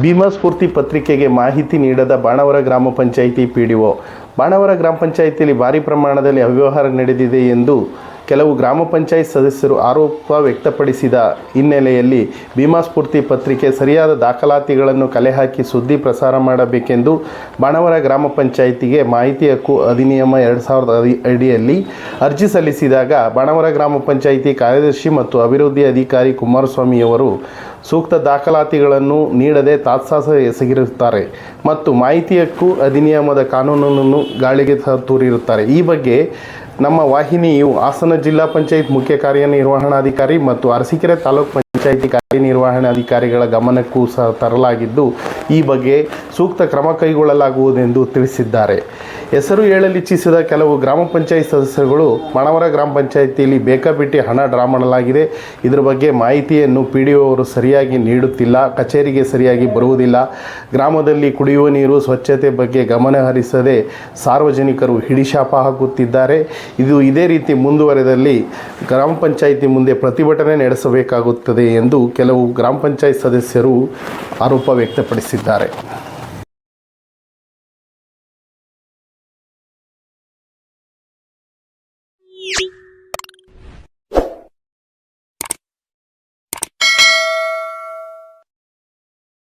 ಭೀಮಾ ಸ್ಫೂರ್ತಿ ಪತ್ರಿಕೆಗೆ ಮಾಹಿತಿ ನೀಡದ ಬಾಣವರ ಗ್ರಾಮ panchayati P D O Banavara ಗ್ರಾಮ ಪಂಚಾಯಿತಿಯಲ್ಲಿ ಭಾರಿ ಪ್ರಮಾಣದಲ್ಲಿ ಅವ್ಯವಹಾರ ನಡೆದಿದೆ ಎಂದು ಕೆಲವು ಗ್ರಾಮ ಪಂಚಾಯತ್ ಸದಸ್ಯರು ಆರೋಪ ವ್ಯಕ್ತಪಡಿಸಿದ ಹಿನ್ನೆಲೆಯಲ್ಲಿ ಭೀಮಾ ಸ್ಫೂರ್ತಿ ಪತ್ರಿಕೆ ಸರಿಯಾದ ದಾಖಲಾತಿಗಳನ್ನು ಕಲೆ ಹಾಕಿ ಸುದ್ದಿ ಪ್ರಸಾರ ಮಾಡಬೇಕೆಂದು ಬಾಣವರ ಗ್ರಾಮ ಪಂಚಾಯಿತಿಗೆ ಮಾಹಿತಿ ಹಕ್ಕು ಅಧಿನಿಯಮ ಎರಡು ಸಾವಿರದ ಅಡಿಯಲ್ಲಿ ಅರ್ಜಿ ಸಲ್ಲಿಸಿದಾಗ ಬಾಣವರ ಗ್ರಾಮ ಪಂಚಾಯಿತಿ ಕಾರ್ಯದರ್ಶಿ ಮತ್ತು ಅಭಿವೃದ್ಧಿ ಅಧಿಕಾರಿ ಕುಮಾರಸ್ವಾಮಿಯವರು ಸೂಕ್ತ ದಾಖಲಾತಿಗಳನ್ನು ನೀಡದೆ ತಾತ್ಸಾಸ ಎಸಗಿರುತ್ತಾರೆ ಮತ್ತು ಮಾಹಿತಿ ಹಕ್ಕು ಅಧಿನಿಯಮದ ಕಾನೂನನ್ನು ಗಾಳಿಗೆ ತೂರಿರುತ್ತಾರೆ. ಈ ಬಗ್ಗೆ ನಮ್ಮ ವಾಹಿನಿಯು ಹಾಸನ ಜಿಲ್ಲಾ ಪಂಚಾಯತ್ ಮುಖ್ಯ ಕಾರ್ಯನಿರ್ವಹಣಾಧಿಕಾರಿ ಮತ್ತು ಅರಸೀಕೆರೆ ತಾಲೂಕು ಪಂಚಾಯಿತಿ ಕಾರ್ಯನಿರ್ವಹಣಾಧಿಕಾರಿಗಳ ಗಮನಕ್ಕೂ ಸಹ ತರಲಾಗಿದ್ದು, ಈ ಬಗ್ಗೆ ಸೂಕ್ತ ಕ್ರಮ ಕೈಗೊಳ್ಳಲಾಗುವುದೆಂದು ತಿಳಿಸಿದ್ದಾರೆ. ಹೆಸರು ಹೇಳಲಿಚ್ಛಿಸಿದ ಕೆಲವು ಗ್ರಾಮ ಪಂಚಾಯತ್ ಸದಸ್ಯರುಗಳು, ಮಣವರ ಗ್ರಾಮ ಪಂಚಾಯಿತಿಯಲ್ಲಿ ಬೇಕಾಬಿಟ್ಟಿ ಹಣ ಡ್ರಾ ಮಾಡಲಾಗಿದೆ. ಇದರ ಬಗ್ಗೆ ಮಾಹಿತಿಯನ್ನು ಪಿ ಡಿ ಅವರು ಸರಿಯಾಗಿ ನೀಡುತ್ತಿಲ್ಲ, ಕಚೇರಿಗೆ ಸರಿಯಾಗಿ ಬರುವುದಿಲ್ಲ. ಗ್ರಾಮದಲ್ಲಿ ಕುಡಿಯುವ ನೀರು ಸ್ವಚ್ಛತೆ ಬಗ್ಗೆ ಗಮನ ಹರಿಸದೆ ಸಾರ್ವಜನಿಕರು ಹಿಡಿಶಾಪ ಹಾಕುತ್ತಿದ್ದಾರೆ. ಇದು ಇದೇ ರೀತಿ ಮುಂದುವರೆದಲ್ಲಿ ಗ್ರಾಮ ಪಂಚಾಯಿತಿ ಮುಂದೆ ಪ್ರತಿಭಟನೆ ನಡೆಸಬೇಕಾಗುತ್ತದೆ. ಎಂದು ಕೆಲವು ಗ್ರಾಮ ಪಂಚಾಯತ್ ಸದಸ್ಯರು ಆರೋಪ ವ್ಯಕ್ತಪಡಿಸಿದ್ದಾರೆ.